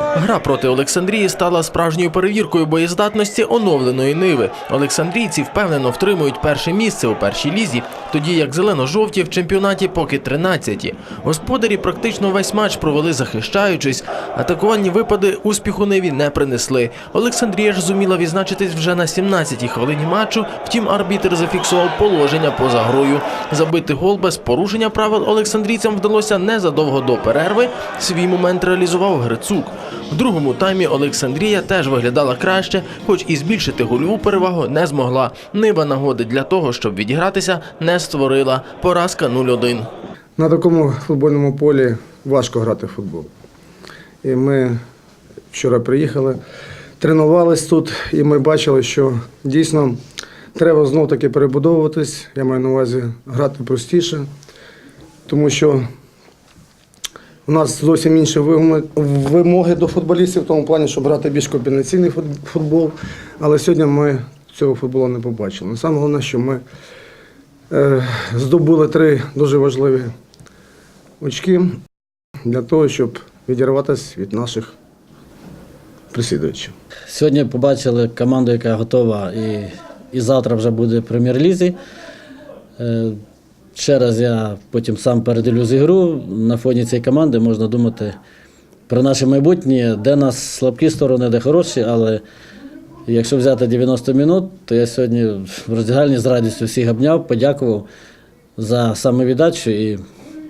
Гра проти Олександрії стала справжньою перевіркою боєздатності оновленої Ниви. Олександрійці впевнено втримують перше місце у першій лізі, тоді як зелено-жовті в чемпіонаті поки 13-ті. Господарі практично весь матч провели захищаючись. Атакувальні випади успіху Ниві не принесли. Олександрія ж зуміла відзначитись вже на 17-й хвилині матчу. Втім, арбітр зафіксував положення поза грою. Забити гол без порушення правил Олександрійцям вдалося незадовго до перерви. Свій момент реалізував Грицук. В другому таймі Олександрія теж виглядала краще, хоч і збільшити гольову перевагу не змогла. Нива нагоди для того, щоб відігратися, не створила. Поразка 0-1. На такому футбольному полі важко грати в футбол. І ми вчора приїхали, тренувались тут, і ми бачили, що дійсно треба знов таки перебудовуватись. Я маю на увазі грати простіше, тому що у нас зовсім інші вимоги- до футболістів в тому плані, щоб грати більш комбінаційний футбол. Але сьогодні ми цього футболу не побачили. Ну, Саме головне, що ми е, здобули три дуже важливі очки для того, щоб відірватися від наших присідувачів. Сьогодні побачили команду, яка готова і, і завтра вже буде прем'єр-лізі. Ще раз я потім сам передивлюсь ігру. На фоні цієї команди можна думати про наше майбутнє, де нас слабкі сторони, де хороші, але якщо взяти 90 минут, то я сьогодні в роздягальні з радістю всіх обняв, подякував за самовіддачу. І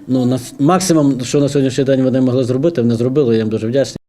ну, максимум, що на сьогоднішній день вони могли зробити, вони зробили, я їм дуже вдячний.